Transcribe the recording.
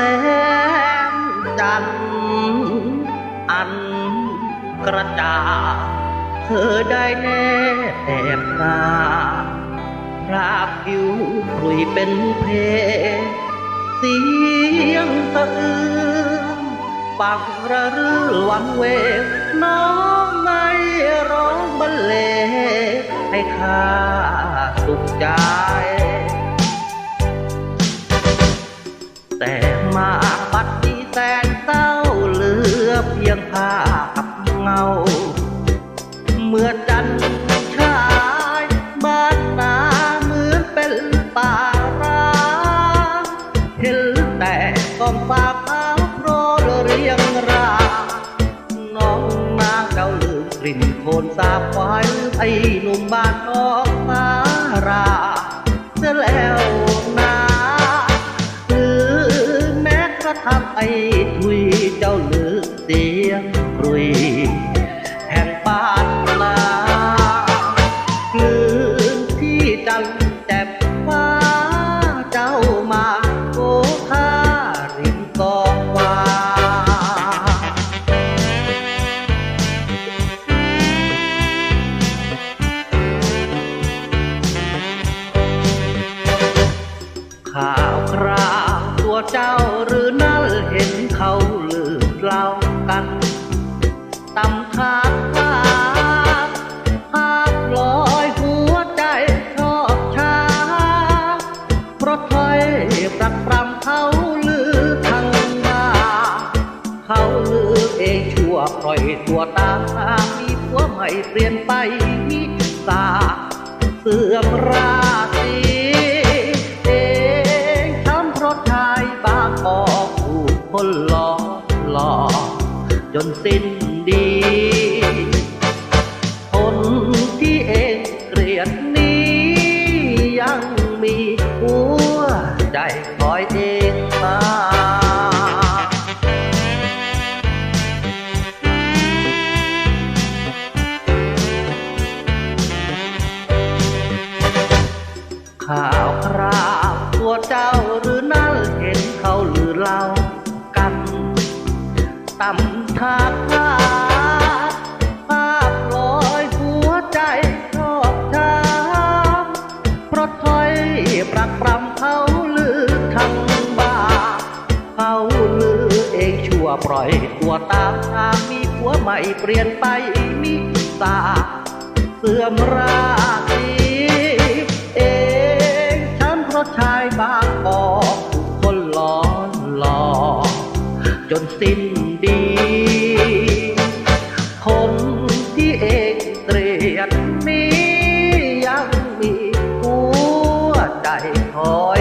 แสงจันทร์อันกระจ่าเธอได้แนบตาพราบผิวคลุยเป็นเพเสียงสะอื้นปักระรือหวังเวงน้องไม่ร้องบรรเลงให้ข้าสุขใจ เมื่อจันชายบ้านนาเหมือนเป็นป่าร้างเห็นแต่กองฟ้าขาวโปรยเรียงรายน้องนางเจ้าลืมกลิ่นโคนสาบควายไอ้หนุ่มบ้านนอกสาราเสียแล้ว เจ้าหรือนั่นเห็นเขาลือเล่ากันตำคาดภาพภาพลอยหัวใจชอบช้าเพราะถอยปรักปรำเขาลือทั้งบ้าเขาลือเองชั่วปล่อยตัวตามีผัวใหม่เปลี่ยนไปสาเสื่อมรา จนสิ้นดี คนที่เองเกลียดนี้ยังมีหัวใจคอยเองมาข่าวคราวตัวเจ้า ต่ำทากทาภาพลอยหัวใจชอบช้ำเพราะถอยปรักปรำเขาลือทั้งบาเขาลือเองชั่วปล่อยตัวตามทางมีหัวใหม่เปลี่ยนไปมีตา เสื่อมราศีเองฉันเพราะชายบางบอกคนหลอนหลอกจนสิ้น ดี คนที่เอกเตรียดมียังมีหัวใจคอย